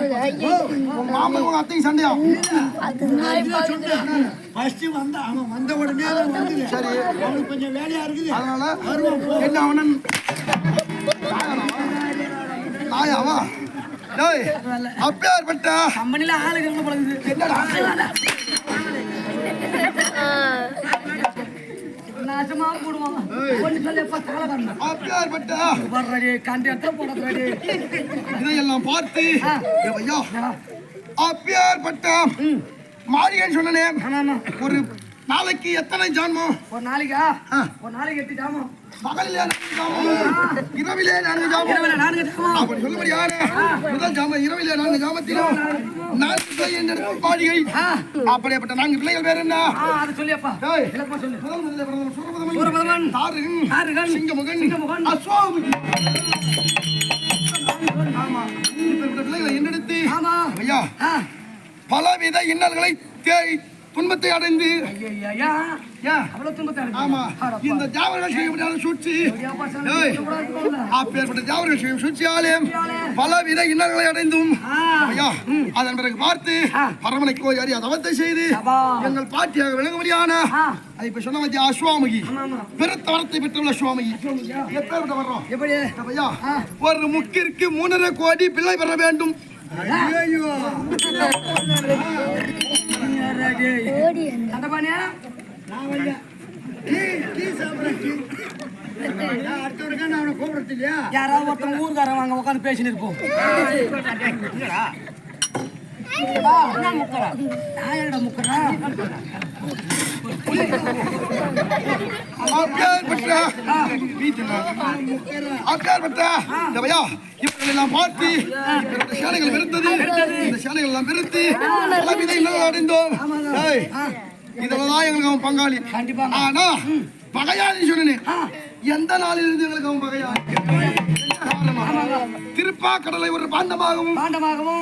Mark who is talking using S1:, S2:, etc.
S1: சொல்லுவாங்க
S2: உங்க அத்தைக்கு சண்டையா?
S1: ஃபர்ஸ்ட் வந்த அவன் வந்த உடனே அவன் வந்து
S2: சரி.
S1: அவனுக்கு கொஞ்சம் வேலையா இருக்குது.
S2: அதனால என்ன அவனன் நாயாவா டேய் அப்பேற்பட்ட
S3: கம்பெனில ஆளுங்க பழகுது
S2: என்னடா?
S3: நாசமா போடுவாங்க. ஒண்ணு சொல்லப்பா கால வரணும்.
S2: அப்பேற்பட்ட
S3: வர்றடி கண்டி இடத்துல போடுறடி
S2: இதையெல்லாம் பார்த்து ஐயா. அப்பேற்பட்ட மாளிகைன்னு சொன்னனே. ஒரு நாளைக்கு எத்தனை ஜான்மம்?
S3: ஒரு நாளைக்கா. ஒரு நாளைக்கு எட்டு ஜாமம்
S2: பகலிலே நான்கு ஜாமம். இரவிலே நான்கு ஜாமம். அப்படி சொல்லும்படி யாரு முதல் ஜாமம் இரவிலே நான்கு ஜாமத்திலும் நான்கு பிள்ளை மாளிகை அப்படிப்பட்ட நான்கு பிள்ளைகள் பேர் என்ன? சூரபதமன், தாரகன், சிங்கமுகன்,
S3: சிங்கமுகன்,
S2: அஸ்வாமுகி. ஆமா. பிள்ளைகளை என்றெடுத்து
S3: ஆமா.
S2: ஐயா பலவித இன்னல்களை தேய் துன்பத்தை அடைந்து. ஆமா? இந்த ஜாவர்கள் செய்யப்பட்ட சூழ்ச்சி. அப்பேற்பட்ட ஜாவர்கள் செய்யும் சூழ்ச்சியாலே பலவித இன்னல்களை அடைந்தும். அதன் பிறகு பார்த்து
S3: ஆ.
S2: அரமனை கோயில் அறிய தவத்தை செய்து. எங்கள் பாட்டியாக விளங்கும்படியான. அது இப்ப சொன்ன மத்திய அஸ்வாமுகி. பெருத்த வரத்தை பெற்றுள்ள அஸ்வாமுகி எப்பேற்பட்ட வர்றோம்?
S3: எப்படி.
S2: ஒரு முக்கிற்கு மூணரை கோடி பிள்ளை பெற வேண்டும்.
S1: ஐயோ
S3: யாராவது ஒருத்தவங்க ஊருக்காரன் வாங்க உட்காந்து பேசின்னு இருப்போம்.
S2: பார்த்து சேனைகள் வெறுத்தது. இந்த சேனைகள் எல்லாம் வெறுத்து அடைந்தோம். இதெல்லாம் எங்களுக்கு அவன் பங்காளி.
S3: கண்டிப்பா.
S2: ஆனா பகையாளி சொன்னேன். எந்த நாளில் இருந்து எங்களுக்கு அவன் பகையாளி? காரணமா? திருப்பாக்கடலை ஒரு பாண்டமாகவும்
S3: பாண்டமாகவும்.